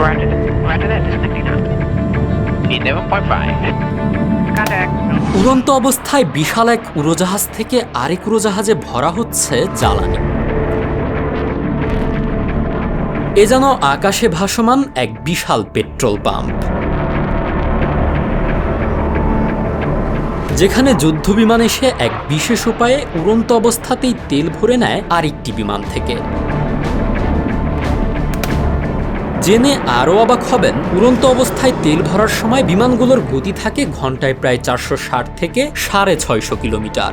Roger, Roger that, disconnecting now. 11.5. Contact. উড়ন্ত অবস্থায় বিশাল এক উড়োজাহাজ থেকে আরেক উড়োজাহাজে ভরা হচ্ছে জ্বালানি এ যেন আকাশে ভাসমান এক বিশাল পেট্রোল পাম্প যেখানে যুদ্ধ বিমান এসে এক বিশেষ উপায়ে উড়ন্ত অবস্থাতেই তেল ভরে নেয় আরেকটি বিমান থেকে জেনে আরও অবাক হবেন, উড়ন্ত অবস্থায় তেল ভরার সময় বিমানগুলোর গতি থাকে ঘন্টায় প্রায় চারশো ষাট থেকে সাড়ে ছয়শো কিলোমিটার।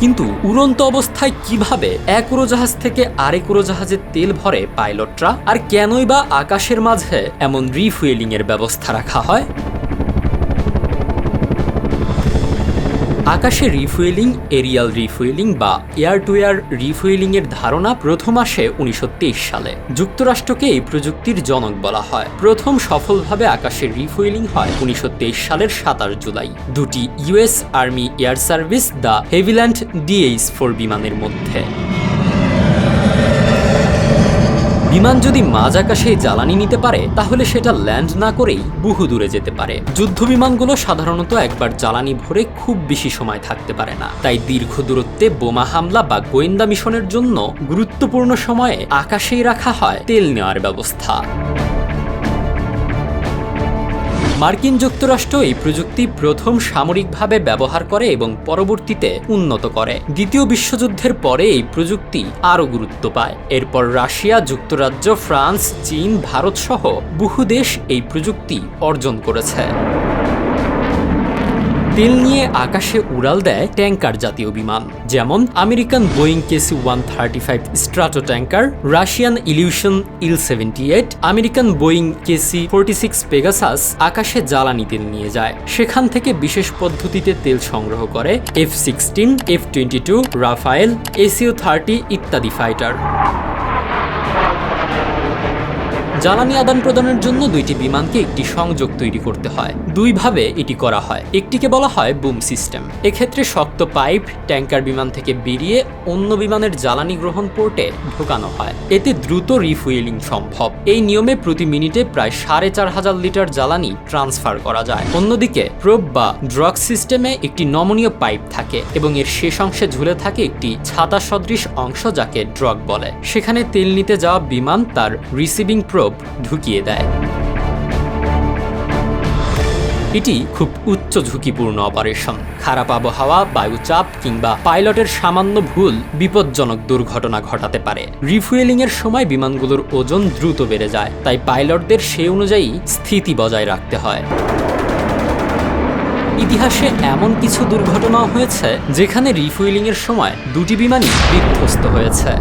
কিন্তু উড়ন্ত অবস্থায় কীভাবে এক উড়োজাহাজ থেকে আরেক উড়োজাহাজে তেল ভরে পাইলটরা, আর কেনই বা আকাশের মাঝে এমন রিফুয়েলিংয়ের ব্যবস্থা রাখা হয়? আকাশে রিফুয়েলিং, এরিয়াল রিফুয়েলিং বা এয়ার টু এয়ার রিফুয়েলিং এর ধারণা প্রথম আসে উনিশশো তেইশ সালে। যুক্তরাষ্ট্রকে এই প্রযুক্তির জনক বলা হয়। প্রথম সফলভাবে আকাশে রিফুয়েলিং হয় উনিশশো তেইশ সালের সাতাশ জুলাই। দুটি US army air service de Havilland DH four বিমানের মধ্যে। বিমান যদি মাঝ আকাশে জ্বালানি নিতে পারে, তাহলে সেটা ল্যান্ড না করেই বহু দূরে যেতে পারে। যুদ্ধ বিমানগুলো সাধারণত একবার জ্বালানি ভরে খুব বেশি সময় থাকতে পারে না। তাই দীর্ঘ দূরত্বে বোমা হামলা বা গোয়েন্দা মিশনের জন্য গুরুত্বপূর্ণ সময়ে আকাশেই রাখা হয় তেল নেওয়ার ব্যবস্থা। মার্কিন যুক্তরাষ্ট্র এই প্রযুক্তি প্রথম সামরিকভাবে ব্যবহার করে এবং পরবর্তীতে উন্নত করে। দ্বিতীয় বিশ্বযুদ্ধের পরে এই প্রযুক্তি আরও গুরুত্ব পায়। এরপর রাশিয়া, যুক্তরাজ্য, ফ্রান্স, চীন ভারত সহ বহু দেশ এই প্রযুক্তি অর্জন করেছে। তেল নিয়ে আকাশে উড়াল দেয় ট্যাঙ্কার জাতীয় বিমান। যেমন American Boeing KC one thirty five Stratotanker Russian Ilyushin Il seventy eight, American Boeing KC forty six Pegasus আকাশে জ্বালানি তেল নিয়ে যায়। সেখান থেকে বিশেষ পদ্ধতিতে তেল সংগ্রহ করে F sixteen, F twenty two, Rafale, SEO thirty ইত্যাদি ফাইটার। জ্বালানি আদান প্রদানের জন্য দুইটি বিমানকে একটি সংযোগ তৈরি করতে হয়। দুইভাবে এটি করা হয়। একটিকে বলা হয় বুম সিস্টেম। এক্ষেত্রে শক্ত পাইপ ট্যাঙ্কার বিমান থেকে বেরিয়ে অন্য বিমানের জ্বালানি গ্রহণ পোর্টে ঢোকানো হয়। এতে দ্রুত রিফুয়েলিং সম্ভব। এই নিয়মে প্রতি মিনিটে প্রায় সাড়ে চার হাজার লিটার জ্বালানি ট্রান্সফার করা যায়। অন্যদিকে প্রোব বা ড্রগ সিস্টেমে একটি নমনীয় পাইপ থাকে এবং এর শেষ অংশে ঝুলে থাকে একটি ছাতা সদৃশ অংশ যাকে ড্রগ বলে। সেখানে তেল নিতে যাওয়া বিমান তার রিসিভিং প্রোব ঢুকিয়ে দেয়। এটি খুব উচ্চ ঝুঁকিপূর্ণ অপারেশন। খারাপ আবহাওয়া, বায়ুচাপ কিংবা পাইলটের সামান্য ভুল বিপজ্জনক দুর্ঘটনা ঘটাতে পারে। রিফুয়েলিং এর সময় বিমানগুলোর ওজন দ্রুত বেড়ে যায়, তাই পাইলটদের সে অনুযায়ী স্থিতি বজায় রাখতে হয়। ইতিহাসে এমন কিছু দুর্ঘটনাও হয়েছে, যেখানে রিফুয়েলিং এর সময় দুটি বিমানই বিধ্বস্ত হয়েছে।